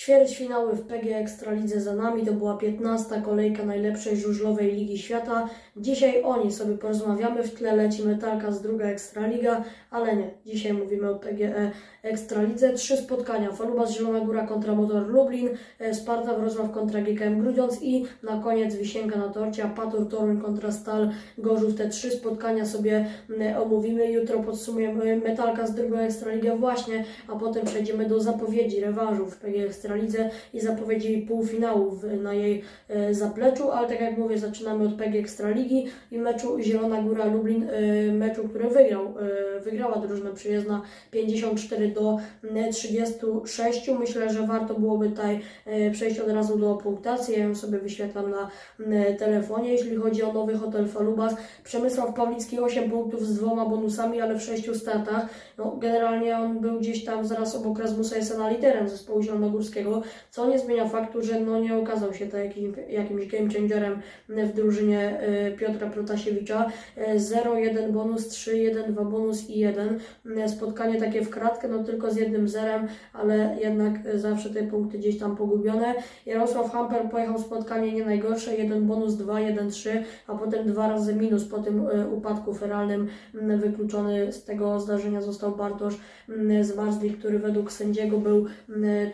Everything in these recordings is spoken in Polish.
Ćwierćfinały w PG Ekstralidze za nami, to była 15. kolejka najlepszej żużlowej Ligi Świata. Dzisiaj o niej sobie porozmawiamy, w tle leci metalka z druga Ekstraliga, ale nie, dzisiaj mówimy o PGE Ekstralidze. Trzy spotkania, Falubas Zielona Góra kontra Motor Lublin, e, Sparta Wrocław kontra GKM Grudziądz i na koniec Wisienka na torcie, Apatur Toruń kontra Stal Gorzów. Te trzy spotkania sobie omówimy, jutro podsumujemy metalka z druga Ekstraliga właśnie, a potem przejdziemy do zapowiedzi rewanżu w PG Ekstralidze i zapowiedzi półfinałów na jej e, zapleczu, ale tak jak mówię, zaczynamy od PG Ekstraligi i meczu Zielona Góra Lublin, e, meczu, który wygrał, e, wygrała drużyna przyjezdna 54 do mm, 36. Myślę, że warto byłoby tutaj przejść od razu do punktacji. Ja ją sobie wyświetlam na telefonie. Jeśli chodzi o nowy hotel Falubas, Przemysław Pawlicki 8 punktów z dwoma bonusami, ale w 6 startach. No, generalnie on był gdzieś tam zaraz obok Rasmusa Jesena liderem zespołu zielonogórskiego, co nie zmienia faktu, że no, nie okazał się to jakim, jakimś game changerem w drużynie e, Piotra Protasiewicza. E, 0-1 bonus, 3-1, 2 bonus i 1. E, Spotkanie takie w kratkę, no tylko z jednym zerem, ale jednak e, zawsze te punkty gdzieś tam pogubione. Jarosław Hamper pojechał spotkanie nie najgorsze, 1 bonus, 2, 1, 3, a potem dwa razy minus po tym e, upadku feralnym wykluczony z tego zdarzenia został Bartosz z Marzli, który według sędziego był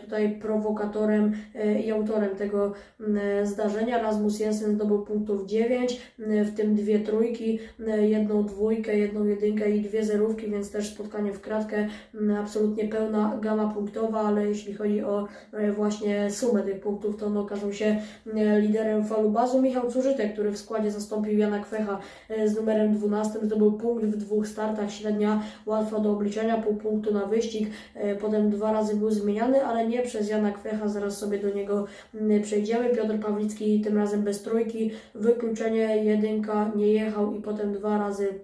tutaj prowokatorem e, i autorem tego m, zdarzenia. Rasmus Jensen zdobył punktów 9, m, w tym dwie trójki, jedną dwójkę, jedną jedynkę i dwie zerówki, więc też spotkanie w kratkę, absolutnie pełna gama punktowa, ale jeśli chodzi o e, właśnie sumę tych punktów, to on okazał się e, liderem falubazu. Michał Cużytek, który w składzie zastąpił Jana Kwecha e, z numerem 12, zdobył punkt w dwóch startach, średnia łatwa do obliczenia, pół punktu na wyścig, e, potem dwa razy był zmieniany, ale nie przez Jana Kwecha, zaraz sobie do niego mm, przejdziemy. Piotr Pawlicki tym razem bez trójki, wykluczenie, jedynka, nie jechał i potem dwa razy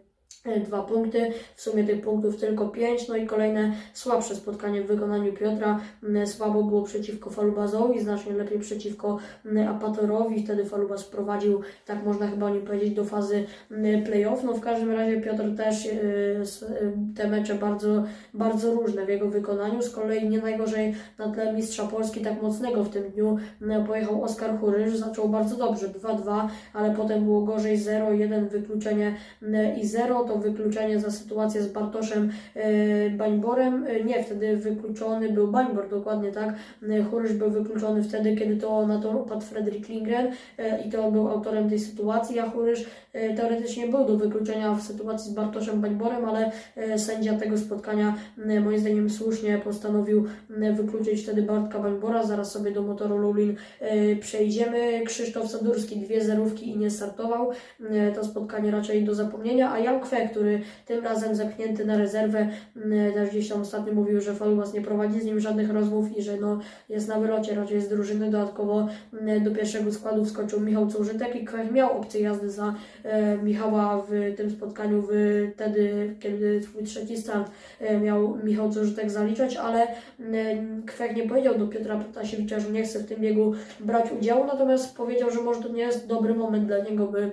dwa punkty, w sumie tych punktów tylko pięć, no i kolejne słabsze spotkanie w wykonaniu Piotra, Mm, słabo było przeciwko Falubazowi, znacznie lepiej przeciwko mm, Apatorowi, wtedy Falubaz wprowadził, tak można chyba o nim powiedzieć, do fazy mm, playoff, no w każdym razie Piotr też s- e, te mecze bardzo, bardzo różne w jego wykonaniu, z kolei nie najgorzej na tle mistrza Polski tak mocnego w tym dniu pojechał Oskar Churyż, zaczął bardzo dobrze, 2-2, ale potem było gorzej 0-1 wykluczenie i 0, to wykluczenie za sytuację z Bartoszem e, Bańborem, E, nie, wtedy wykluczony był Bańbor, dokładnie tak, E, Churyż był wykluczony wtedy, kiedy to na tor upadł Fredrik Lindgren e, i to był autorem tej sytuacji, a Churyż e, teoretycznie był do wykluczenia w sytuacji z Bartoszem Bańborem, ale e, sędzia tego spotkania moim zdaniem słusznie postanowił wykluczyć wtedy Bartka Bańbora, zaraz sobie do motoru Lublin e, przejdziemy. Krzysztof Sadurski dwie zerówki i nie startował, E, to spotkanie raczej do zapomnienia, a Jan Który tym razem zepchnięty na rezerwę, też gdzieś tam ostatnio mówił, że Falubas nie prowadzi z nim żadnych rozmów i że no, jest na wylocie raczej z drużyny. Dodatkowo m, do pierwszego składu wskoczył Michał Cużytek i miał opcję jazdy za e, Michała w tym spotkaniu wtedy, kiedy swój trzeci start e, miał Michał Cużytek zaliczać, ale m, Kwech nie powiedział do Piotra Protasiewicza, że nie chce w tym biegu brać udziału, natomiast powiedział, że może to nie jest dobry moment dla niego, by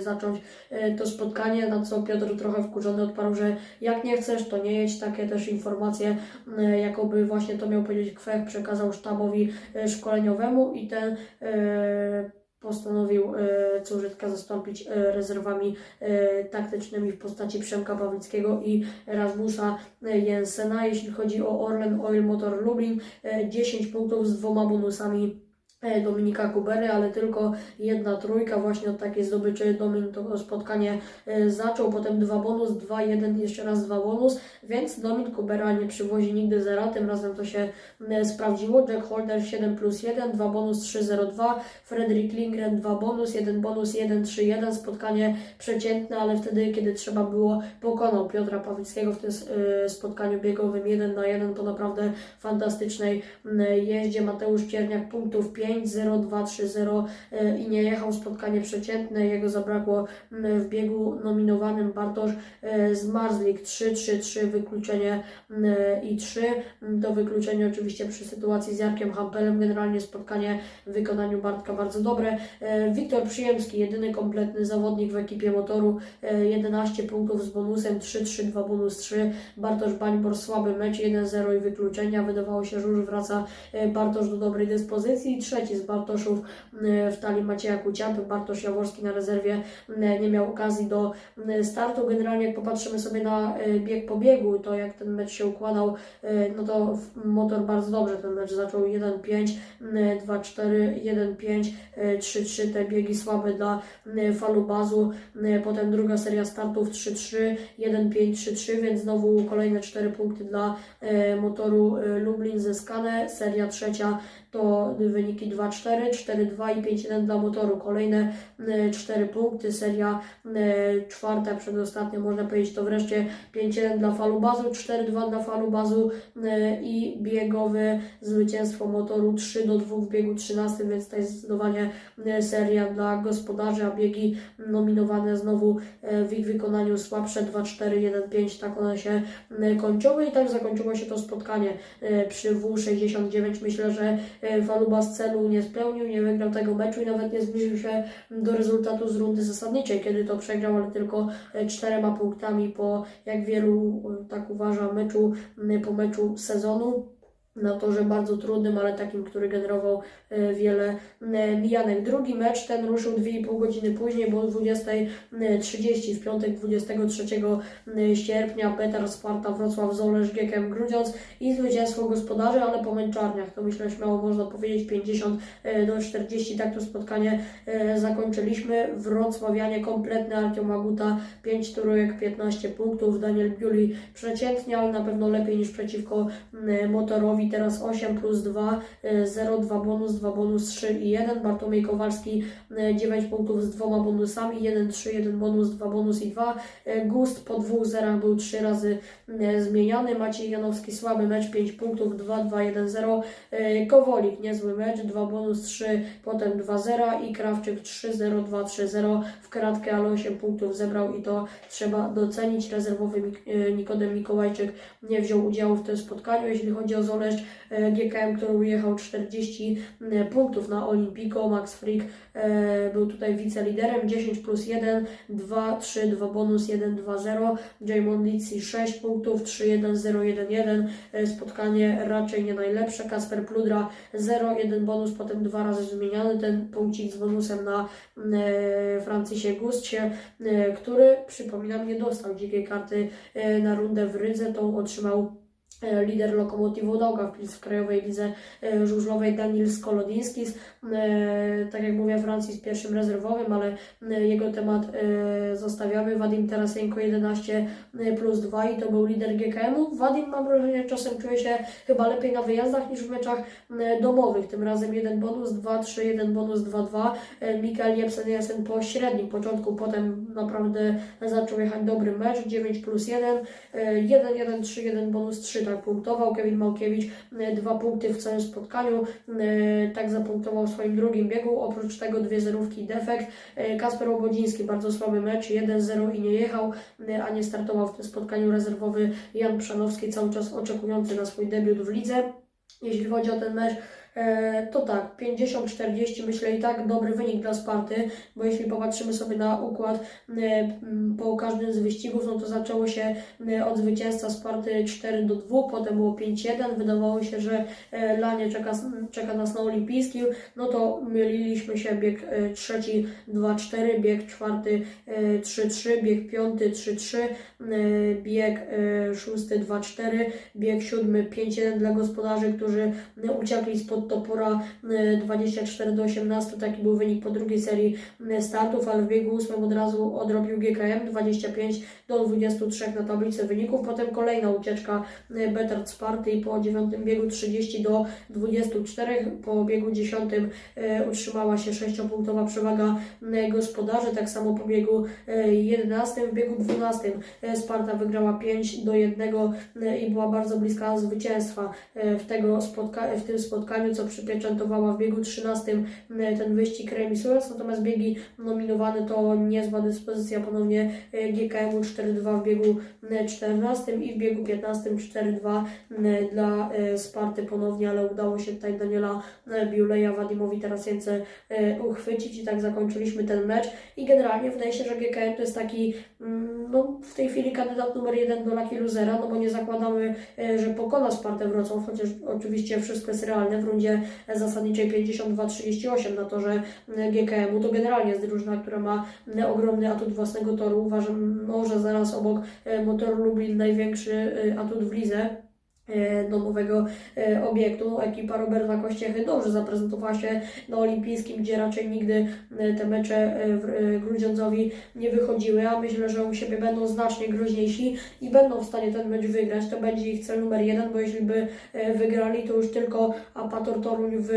zacząć e, to spotkanie, na co Piotr trochę wkurzony odparł, że jak nie chcesz, to nie jedź. Takie też informacje, e, jakoby właśnie to miał powiedzieć Kwech, przekazał sztabowi e, szkoleniowemu i ten e, postanowił e, Cużytka zastąpić e, rezerwami e, taktycznymi w postaci Przemka Pawlickiego i Rasmusa e, Jensena. Jeśli chodzi o Orlen Oil Motor Lublin, e, 10 punktów z dwoma bonusami e, Dominika Kubery, ale tylko jedna trójka. Właśnie od takiej zdobyczy Domin to spotkanie e, zaczął, potem dwa bonus, dwa, jeden, jeszcze raz dwa bonus, więc Domin Kubera nie przywozi nigdy zera, tym razem to się e, sprawdziło, Jack Holder 7 plus 1, 2 bonus 3-0-2, Fredrik Lindgren 2 bonus, 1 bonus 1-3-1, spotkanie przeciętne, ale wtedy, kiedy trzeba było, pokonał Piotra Pawlickiego w tym e, spotkaniu biegowym. 1 na 1 po naprawdę fantastycznej jeździe, Mateusz Cierniak punktów 5, 5-0-2-3-0 e, i nie jechał spotkanie przeciętne. Jego zabrakło w biegu nominowanym Bartosz e, z Marzlik 3-3-3 wykluczenie i 3. To wykluczenie oczywiście przy sytuacji z Jarkiem Hampelem. Generalnie spotkanie w wykonaniu Bartka bardzo dobre. E, Wiktor Przyjemski, jedyny kompletny zawodnik w ekipie motoru, e, 11 punktów z bonusem 3-3-2 bonus 3. Bartosz Bańbor słaby mecz 1-0 i wykluczenia. Wydawało się, że już wraca Bartosz do dobrej dyspozycji. Trzeci z Bartoszów e, w talii Macieja Kuciapy. Bartosz Jaworski na rezerwie e, nie miał okazji do e, startu. Generalnie jak popatrzymy sobie na bieg po biegu, to jak ten mecz się układał, no to motor bardzo dobrze ten mecz zaczął 1-5, e, 2-4, 1-5, e, 3-3 te biegi słabe dla falubazu. Potem druga seria startów 3-3, 1-5, 3-3, więc znowu kolejne 4 punkty dla motoru Lublin zyskane. Seria trzecia to wyniki 2-4, 4-2 i 5-1 dla motoru. Kolejne 4 punkty. Seria e, czwarta, przedostatnia, można powiedzieć, to wreszcie 5-1 dla falubazu, 4-2 dla falubazu e, i biegowe zwycięstwo motoru 3 do 2 w biegu 13, więc to jest zdecydowanie seria dla gospodarzy, a biegi nominowane znowu w ich wykonaniu słabsze 2-4-1-5, tak one się kończyły i tak zakończyło się to spotkanie przy W69. Myślę, że e, Falubas celu nie spełnił, nie wygrał tego meczu i nawet nie zbliżył się do rezultatu z rundy zasadniczej, kiedy to przegrał, ale tylko e, czterema punktami po, jak wielu e, tak uważa, meczu, po meczu sezonu na torze bardzo trudnym, ale takim, który generował e, wiele e, mijanek. Drugi mecz ten ruszył 2,5 godziny później, bo o 20.30 w piątek 23 sierpnia Petar Sparta Wrocław Zolesz Giekiem Grudziądz i zwycięstwo gospodarzy, ale po męczarniach. To myślę śmiało można powiedzieć 50 e, do 40. Tak to spotkanie e, zakończyliśmy. Wrocławianie kompletny Artio Maguta 5 trójek, 15 punktów. Daniel Biuli przeciętnie, ale na pewno lepiej niż przeciwko m, Motorowi. Teraz 8 plus 2, e, 0, 2 bonus, 2 bonus, 3 i 1. Bartłomiej Kowalski e, 9 punktów z dwoma bonusami, 1, 3, 1 bonus, 2 bonus i 2. E, Gust po dwóch zerach był 3 razy e, zmieniany. Maciej Janowski słaby mecz, 5 punktów, 2, 2, 1, 0. E, Kowolik niezły mecz, 2 bonus, 3, potem 2 zera i Krawczyk 3, 0, 2, 3, 0. W kratkę, ale 8 punktów zebrał i to trzeba docenić. Rezerwowy Nikodem Mikołajczyk nie wziął udziału w tym spotkaniu. Jeśli chodzi o Zoleszcz, e, GKM, który ujechał 40 e, punktów na Olimpico, Max Frick e, był tutaj wiceliderem, 10 plus 1, 2, 3, 2 bonus, 1, 2, 0. Jamon Litsi 6 punktów, 3, 1, 0, 1, 1. E, Spotkanie raczej nie najlepsze. Kasper Pludra 0, 1 bonus, potem dwa razy zmieniany. Ten punkcik z bonusem na e, Francisie Gustie, e, który przypominam nie dostał dzikiej karty na rundę w Rydze, tą otrzymał lider Lokomotivu Daugavpils w Krajowej Lidze e, Żużlowej Daniel Skolodińskis. E, Tak jak mówię, Francji z pierwszym rezerwowym, ale e, jego temat e, zostawiamy. Wadim Tarasenko 11 plus 2 i to był lider GKM-u. Wadim mam wrażenie czasem czuje się chyba lepiej na wyjazdach niż w meczach e, domowych. Tym razem 1 bonus, 2, 3, 1 bonus, 2, 2. E, Mikael Jepsen Jensen po średnim początku, potem naprawdę zaczął jechać dobry mecz. 9 plus 1, e, 1, 1, 3, 1 bonus 3 tak punktował. Kevin Małkiewicz e, dwa punkty w całym spotkaniu. E, Tak zapunktował w swoim drugim biegu. Oprócz tego dwie zerówki i defekt. E, Kasper Obodziński bardzo słaby mecz, 1-0 i nie jechał, a nie startował w tym spotkaniu rezerwowy Jan Przanowski, cały czas oczekujący na swój debiut w lidze. Jeśli chodzi o ten mecz, to tak, 50-40 myślę i tak dobry wynik dla Sparty, bo jeśli popatrzymy sobie na układ e, po każdym z wyścigów, no to zaczęło się e, od zwycięstwa Sparty 4 do 2, potem było 5-1, wydawało się, że e, Lanie czeka, czeka nas na olimpijskim, no to myliliśmy się, bieg e, trzeci 2-4, bieg czwarty e, 3-3, bieg piąty 3-3, e, bieg e, szósty 2-4, bieg siódmy 5-1 dla gospodarzy, którzy e, uciekli spod topora e, 24 do 18, taki był wynik po drugiej serii e, startów, ale w biegu ósmym od razu odrobił GKM 25 do 23 na tablicy wyników, potem kolejna ucieczka e, Betard Sparty i po dziewiątym biegu 30 do 24, po biegu dziesiątym e, utrzymała się 6-punktowa przewaga gospodarzy, tak samo po biegu e, 11, w biegu 12 e, Sparta wygrała 5 do 1 e, i była bardzo bliska zwycięstwa w, tego spotka- w tym spotkaniu. Co przypieczętowała w biegu 13 e, ten wyścig remisując, natomiast biegi nominowane to niezła dyspozycja ponownie e, GKM-u 4-2 w biegu e, 14 i w biegu 15 4-2 e, dla e, Sparty ponownie, ale udało się tutaj Daniela e, Biuleja Wadimowi Tarasience uchwycić i tak zakończyliśmy ten mecz. I generalnie wydaje się, że GKM to jest taki mm, no, w tej chwili kandydat numer jeden do Lucky Losera, no bo nie zakładamy, że pokona Spartę Wrocław, chociaż oczywiście wszystko jest realne w rundzie zasadniczej 52-38 na torze e, GKM-u, to generalnie jest drużyna, która ma e, ogromny atut własnego toru, uważam, może zaraz obok e, Motor Lublin największy atut w lidze e, domowego e, obiektu. Ekipa Roberta Kościechy dobrze zaprezentowała się na olimpijskim, gdzie raczej nigdy e, te mecze Grudziądzowi nie wychodziły, a myślę, że u siebie będą znacznie groźniejsi i będą w stanie ten mecz wygrać. To będzie ich cel numer jeden, bo jeśli by wygrali, to już tylko Apator Toruń w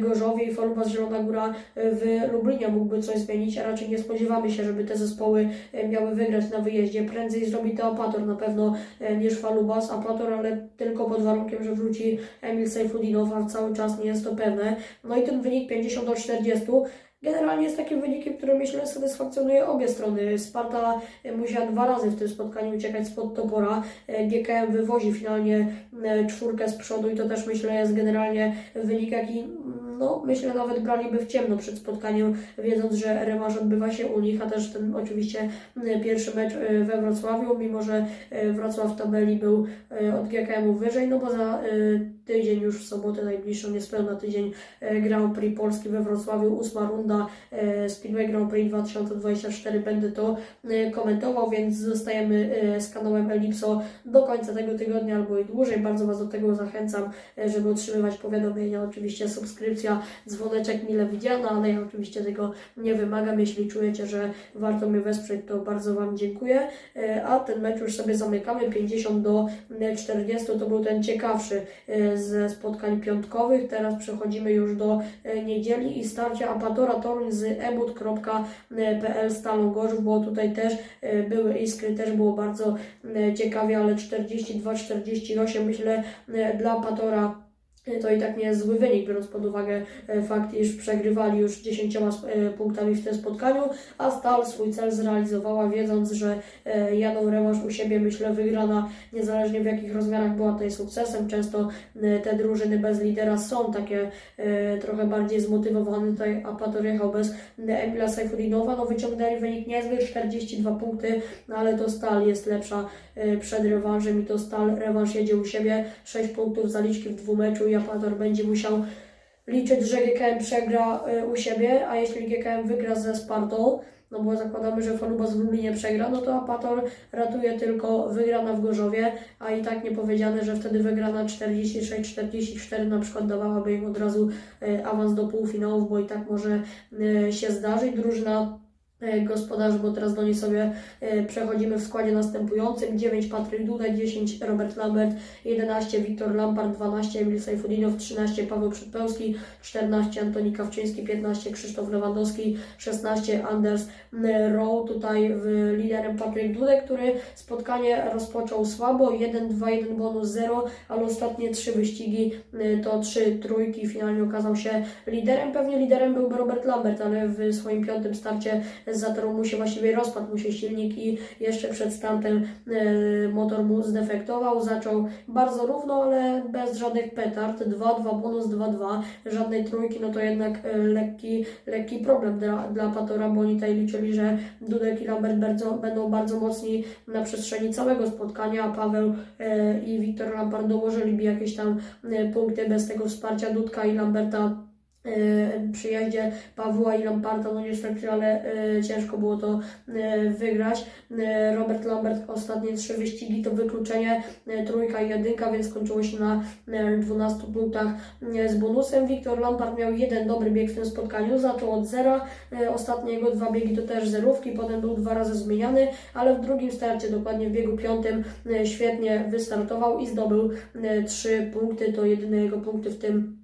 Gorzowie i Falubas Zielona Góra w Lublinie mógłby coś zmienić, a raczej nie spodziewamy się, żeby te zespoły miały wygrać na wyjeździe. Prędzej zrobi to Apator na pewno niż Falubas. Apator, ale tylko pod warunkiem, że wróci Emil Sejfudinow, cały czas nie jest to pewne. No i ten wynik 50 do 40 generalnie jest takim wynikiem, który myślę satysfakcjonuje obie strony. Sparta musiała dwa razy w tym spotkaniu uciekać spod topora. GKM wywozi finalnie e, czwórkę z przodu i to też myślę jest generalnie wynik, jaki no, myślę nawet braliby w ciemno przed spotkaniem, wiedząc, że rewanż odbywa się u nich, a też ten oczywiście m, pierwszy mecz e, we Wrocławiu, mimo że e, Wrocław w tabeli był e, od GKM-u wyżej, no bo za tydzień już w sobotę najbliższą, niespełna tydzień e, Grand Prix Polski we Wrocławiu, ósma runda e, Speedway Grand Prix 2024 będę to e, komentował, więc zostajemy z kanałem Elipso do końca tego tygodnia albo i dłużej. Bardzo Was do tego zachęcam, żeby otrzymywać powiadomienia. Oczywiście subskrypcja, dzwoneczek mile widziana, ale ja oczywiście tego nie wymagam. Jeśli czujecie, że warto mnie wesprzeć, to bardzo Wam dziękuję. A ten mecz już sobie zamykamy. 50 do e, 40 to był ten ciekawszy ze spotkań piątkowych. Teraz przechodzimy już do e, niedzieli i starcia Apatora Toruń z ebut.pl Stalą Gorzów, bo tutaj też e, były iskry, też było bardzo e, ciekawie, ale 42-48 myślę dla Apatora to i tak nie jest zły wynik, biorąc pod uwagę e, fakt, iż przegrywali już 10 e, punktami w tym spotkaniu, a Stal swój cel zrealizowała, wiedząc, że e, jadą rewanż u siebie, myślę, wygrana, niezależnie w jakich rozmiarach była tutaj sukcesem. Często te drużyny bez lidera są takie trochę bardziej zmotywowane. Tutaj Apator jechał bez Emila Sajfudinowa, no wyciągnęli wynik niezły, 42 punkty, no ale to Stal jest lepsza przed rewanżem i to Stal rewanż jedzie u siebie, 6 punktów zaliczki w dwumeczu i Apator będzie musiał liczyć, że GKM przegra e, u siebie, a jeśli GKM wygra ze Spartą, no bo zakładamy, że Falubas w Lublinie przegra, no to Apator ratuje tylko wygrana w Gorzowie, a i tak nie powiedziane, że wtedy wygrana 46-44 na przykład dawałaby im od razu e, awans do półfinałów, bo i tak może e, się zdarzyć. Drużyna gospodarzy, bo teraz do niej sobie e, przechodzimy w składzie następującym. 9 Patryk Duda, 10 Robert Lambert, 11 Wiktor Lampard, 12 Emil Sajfudinow, 13 Paweł Przedpełski, 14 Antoni Kawczyński, 15 Krzysztof Lewandowski, 16 Anders Rowe, tutaj w liderem Patryk Dudek, który spotkanie rozpoczął słabo, 1-2, 1 bonus 0, ale ostatnie trzy wyścigi y, to trzy trójki, finalnie okazał się liderem. Pewnie liderem byłby Robert Lambert, ale w swoim piątym starcie zatorł mu się właściwie rozpadł mu się silnik i jeszcze przed startem y, motor mu zdefektował. Zaczął bardzo równo, ale bez żadnych petard. 2-2 bonus 2-2, żadnej trójki, no to jednak y, lekki, lekki problem dla, dla Patora, bo oni tutaj liczyli, że Dudek i Lambert bardzo, będą bardzo mocni na przestrzeni całego spotkania, a Paweł e, i Wiktor Lampard dołożyliby jakieś tam e, punkty bez tego wsparcia Dudka i Lamberta e, przyjeździe Pawła i Lamparta, no niestety, ale e, ciężko było to e, wygrać. Robert Lambert ostatnie trzy wyścigi to wykluczenie, trójka i jedynka, więc skończyło się na e, 12 punktach z bonusem. Wiktor Lampard miał jeden dobry bieg w tym spotkaniu, zaczął od zera, ostatnie jego dwa biegi to też zerówki, potem był dwa razy zmieniany, ale w drugim starcie, dokładnie w biegu piątym, świetnie wystartował i zdobył trzy punkty, to jedyne jego punkty w tym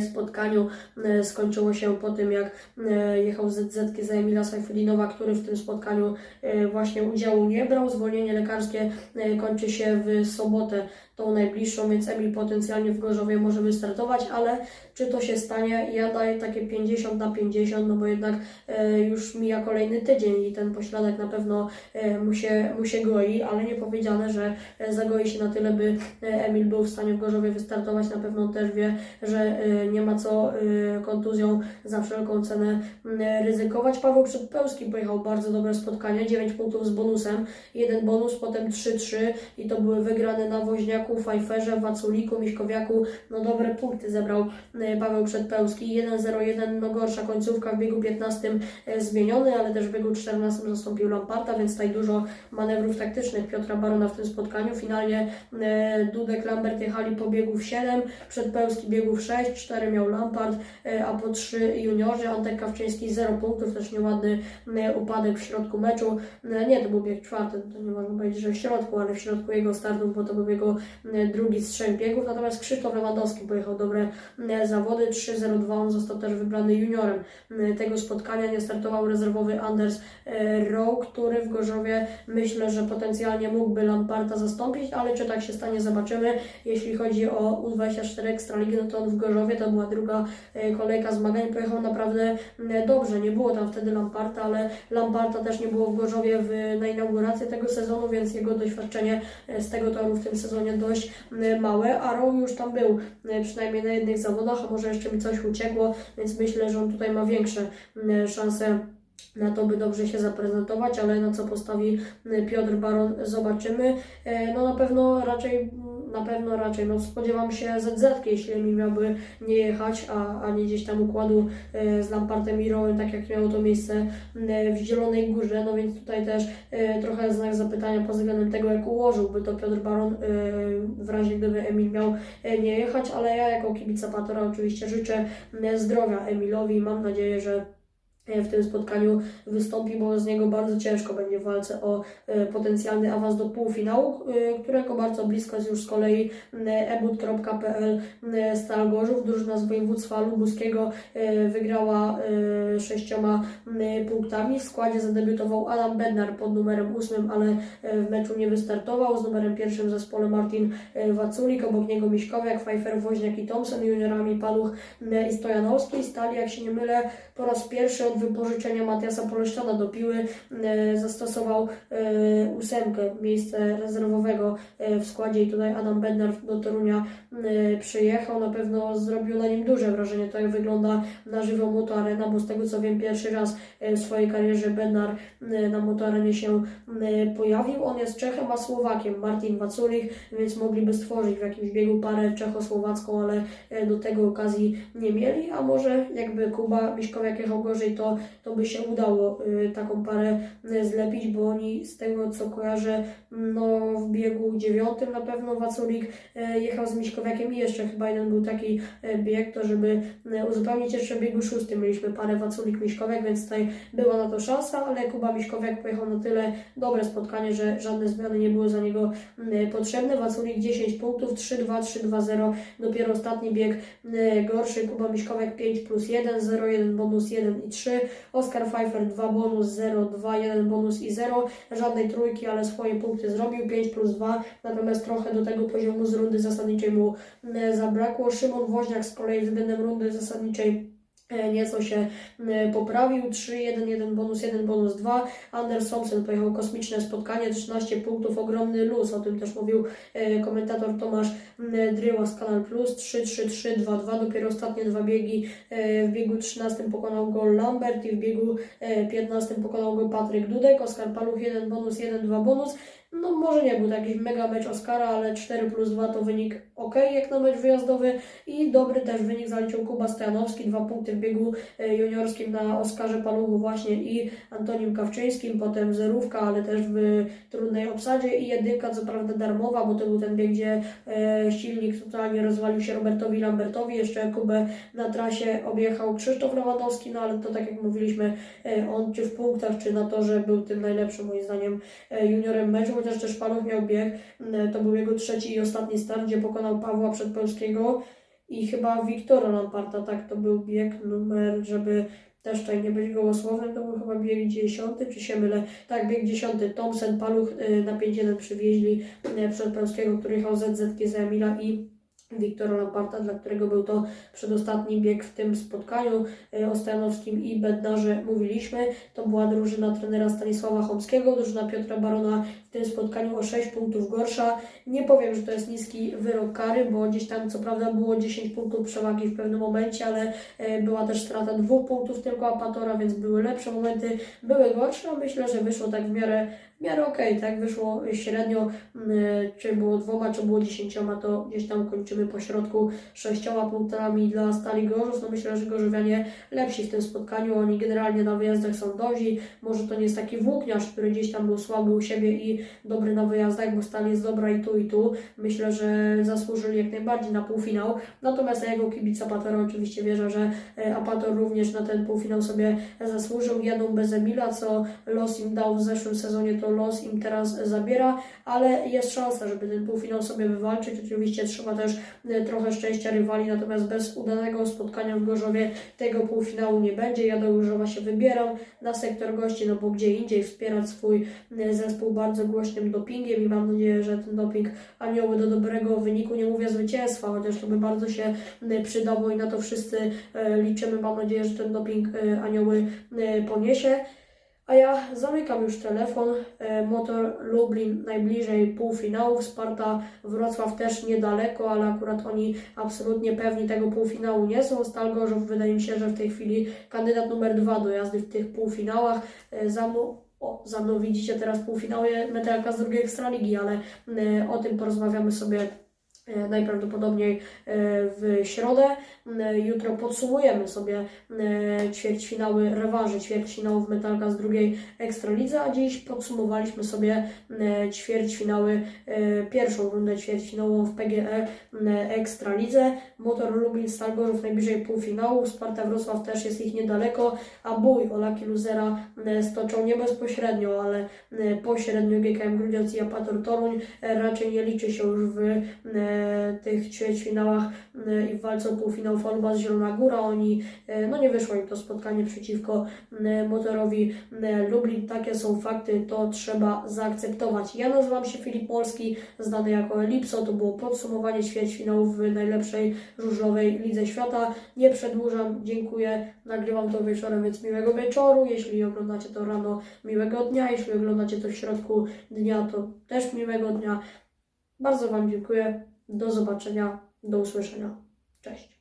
spotkaniu e, skończyło się po tym, jak e, jechał ZZ za Emila Sajfudinowa, który w tym spotkaniu e, właśnie udziału nie brał. Zwolnienie lekarskie e, kończy się w sobotę. Tą najbliższą, więc Emil potencjalnie w Gorzowie może wystartować, ale czy to się stanie? Ja daję takie 50 na 50, no bo jednak e, już mija kolejny tydzień i ten pośladek na pewno e, mu, się, mu się goi, ale nie powiedziane, że e, zagoi się na tyle, by e, Emil był w stanie w Gorzowie wystartować. Na pewno też wie, że e, nie ma co e, kontuzją za wszelką cenę m, ryzykować. Paweł Przedpełski pojechał bardzo dobre spotkanie, 9 punktów z bonusem, jeden bonus, potem 3-3 i to były wygrane na Woźniaku, Fajferze, Waculiku, Miśkowiaku. No dobre punkty zebrał e, Paweł Przedpełski. 1-0-1, no gorsza końcówka w biegu 15 e, zmieniony, ale też w biegu 14 zastąpił Lamparta, więc tutaj dużo manewrów taktycznych Piotra Barona w tym spotkaniu. Finalnie e, Dudek, Lambert jechali po biegów 7, Przedpełski biegów 6, 4 miał Lampart, e, a po 3 juniorzy. Antek Kawczyński 0 punktów, też nieładny upadek w środku meczu. E, Nie, to był bieg czwarty, to nie można powiedzieć, że w środku, ale w środku jego startów, bo to był jego drugi z trzech biegów. Natomiast Krzysztof Lewandowski pojechał dobre e, zawody, 3-0-2, on został też wybrany juniorem e, tego spotkania. Nie startował rezerwowy Anders e, Rowe, który w Gorzowie myślę, że potencjalnie mógłby Lamparta zastąpić, ale czy tak się stanie, zobaczymy. Jeśli chodzi o U24 Ekstraligi, no to on w Gorzowie to była druga e, kolejka zmagań, pojechał naprawdę e, dobrze. Nie było tam wtedy Lamparta, ale Lamparta też nie było w Gorzowie w, na inaugurację tego sezonu, więc jego doświadczenie e, z tego toru w tym sezonie dość e, małe, a Rowe już tam był e, przynajmniej na jednych zawodach, a może jeszcze mi coś uciekło, więc myślę, że on tutaj ma większe m, szanse na to, by dobrze się zaprezentować, ale na co postawi y, Piotr Baron, zobaczymy. E, No na pewno raczej, na pewno raczej, no spodziewam się ZZ, jeśli Emil miałby nie jechać, a, a nie gdzieś tam układu e, z Lampartem i Rołem, tak jak miało to miejsce w Zielonej Górze, no więc tutaj też e, trochę znak zapytania pod względem tego, jak ułożyłby to Piotr Baron e, w razie gdyby Emil miał nie jechać, ale ja jako kibica Patora oczywiście życzę zdrowia Emilowi. Mam nadzieję, że w tym spotkaniu wystąpi, bo z niego bardzo ciężko będzie w walce o e, potencjalny awans do półfinału, e, którego bardzo blisko jest już z kolei e, ebut.pl e, Stal Gorzów. Drużyna z województwa lubuskiego e, wygrała e, sześcioma e, punktami. W składzie zadebiutował Adam Bednar pod numerem ósmym, ale e, w meczu nie wystartował. Z numerem pierwszym w zespole Martin e, Waculik, obok niego Miśkowiak, Pfeiffer, Woźniak i Thompson, juniorami Paluch e, i Stojanowski. Stali, jak się nie mylę, po raz pierwszy wypożyczenia Matiasa Poleszczana do Piły e, zastosował e, ósemkę, miejsce rezerwowego e, w składzie i tutaj Adam Bednar do Torunia przyjechał. Na pewno zrobił na nim duże wrażenie to, jak wygląda na żywo Moto Arena, bo z tego co wiem, pierwszy raz w swojej karierze Bednar na Moto Arenie się pojawił. On jest Czechem, a Słowakiem, Martin Waculich, więc mogliby stworzyć w jakimś biegu parę czechosłowacką, ale do tego okazji nie mieli, a może jakby Kuba Miśkowiak jechał gorzej, to, to by się udało y, taką parę y, zlepić, bo oni z tego co kojarzę, no w biegu dziewiątym na pewno Waculik y, jechał z Miśkowiakiem i jeszcze chyba jeden był taki bieg, to żeby uzupełnić jeszcze biegu szóstym. Mieliśmy parę Waculik-Miśkowiak, więc tutaj była na to szansa, ale Kuba Miśkowiak pojechał na tyle dobre spotkanie, że żadne zmiany nie były za niego y, potrzebne. Waculik 10 punktów, 3-2, 3-2-0, dopiero ostatni bieg gorszy, Kuba Miśkowiak 5 plus 1, 0-1 bonus 1 i 3, Oskar Pfeiffer 2 bonus 0, 2, 1 bonus i 0, żadnej trójki, ale swoje punkty zrobił, 5 plus 2, natomiast trochę do tego poziomu z rundy zasadniczej mu y, zabrakło. Szymon Woźniak z kolei względem rundy zasadniczej e, nieco się e, poprawił, 3, 1, 1 bonus, 1 bonus 2, Anders Thompson pojechał kosmiczne spotkanie, 13 punktów, ogromny luz, o tym też mówił e, komentator Tomasz Dryła z Kanal Plus, 3, 3, 3, 2, 2, dopiero ostatnie dwa biegi, e, w biegu 13 pokonał go Lambert i w biegu e, 15 pokonał go Patryk Dudek, Oskar Paluch 1 bonus, 1, 2 bonus, no może nie był to jakiś mega mecz Oscara, ale 4 plus 2 to wynik ok, jak na mecz wyjazdowy. I dobry też wynik zaliczył Kuba Stojanowski, dwa punkty w biegu e, juniorskim na Oskarze Paluchu właśnie i Antonim Kawczyńskim, potem zerówka, ale też w trudnej obsadzie. I jedynka co prawda darmowa, bo to był ten bieg, gdzie e, silnik totalnie rozwalił się Robertowi Lambertowi, jeszcze Kubę na trasie objechał Krzysztof Lewandowski, no ale to tak jak mówiliśmy, e, on czy w punktach, czy na torze był tym najlepszym moim zdaniem juniorem meczu, chociaż też Paluch miał bieg, m, to był jego trzeci i ostatni start, gdzie pokonał Pawła Przedpolskiego i chyba Wiktora Lamparta, tak to był bieg numer, żeby też tutaj nie być gołosłownym, to był chyba bieg 10, czy się mylę, tak, bieg 10, Thompson, Paluch y, na 5-1 przywieźli y, przed Polskiego, który jechał ZZG Emila i Wiktora Lamparta, dla którego był to przedostatni bieg w tym spotkaniu y, o i Bednarze mówiliśmy. To była drużyna trenera Stanisława Chomskiego, drużyna Piotra Barona tym spotkaniu o 6 punktów gorsza. Nie powiem, że to jest niski wyrok kary, bo gdzieś tam co prawda było 10 punktów przewagi w pewnym momencie, ale e, była też strata dwóch punktów tylko Apatora, więc były lepsze momenty, były gorsze, a myślę, że wyszło tak w miarę, w miarę okej, tak? Wyszło średnio, m, czy było dwoma, czy było dziesięcioma, to gdzieś tam kończymy po środku sześcioma punktami dla Stali Gorzów, no myślę, że Gorzowianie lepsi w tym spotkaniu, oni generalnie na wyjazdach są dozi, może to nie jest taki włókniarz, który gdzieś tam był słaby u siebie i dobry na wyjazdach, bo Stal jest dobra i tu i tu, myślę, że zasłużyli jak najbardziej na półfinał, natomiast jako kibica Apatora oczywiście wierzę, że e, Apator również na ten półfinał sobie zasłużył, jadą bez Emila, co los im dał w zeszłym sezonie, to los im teraz zabiera, ale jest szansa, żeby ten półfinał sobie wywalczyć. Oczywiście trzeba też e, trochę szczęścia rywali, natomiast bez udanego spotkania w Gorzowie tego półfinału nie będzie. Ja do Gorzowa się wybieram na sektor gości, no bo gdzie indziej wspierać swój e, zespół bardzo głośnym dopingiem i mam nadzieję, że ten doping anioły do dobrego wyniku, nie mówię zwycięstwa, chociaż to by bardzo się e, przydało i na to wszyscy e, liczymy. Mam nadzieję, że ten doping e, anioły poniesie. A ja zamykam już telefon. Motor Lublin najbliżej półfinałów, Sparta Wrocław też niedaleko, ale akurat oni absolutnie pewni tego półfinału nie są. Stal Gorzów wydaje mi się, że w tej chwili kandydat numer dwa do jazdy w tych półfinałach. Za mną, o, za mną widzicie teraz półfinały Metalka z drugiej Ekstraligi, ale e, o tym porozmawiamy sobie najprawdopodobniej e, w środę. E, Jutro podsumujemy sobie e, ćwierćfinały, rewanże ćwierćfinałów Metalka z drugiej Ekstralidze, a dziś podsumowaliśmy sobie e, ćwierćfinały, e, pierwszą rundę ćwierćfinałową w PGE e, Ekstralidze. Motor Lublin, Stal Gorzów najbliżej półfinału, Sparta Wrocław też jest ich niedaleko, a bój o Laki Luzera e, stoczą nie bezpośrednio, ale e, pośrednio GKM Grudziądz i Apator Toruń. E, Raczej nie liczy się już w e, tych ćwierćfinałach e, i w walce o półfinał Folba z Zielona Góra. Oni, e, no nie wyszło im to spotkanie przeciwko e, motorowi e, Lublin. Takie są fakty, to trzeba zaakceptować. Ja nazywam się Filip Polski, znany jako Elipso. To było podsumowanie ćwierćfinałów w najlepszej żużlowej Lidze Świata. Nie przedłużam, dziękuję. Nagrywam to wieczorem, więc miłego wieczoru. Jeśli oglądacie to rano, miłego dnia. Jeśli oglądacie to w środku dnia, to też miłego dnia. Bardzo Wam dziękuję. Do zobaczenia, do usłyszenia. Cześć.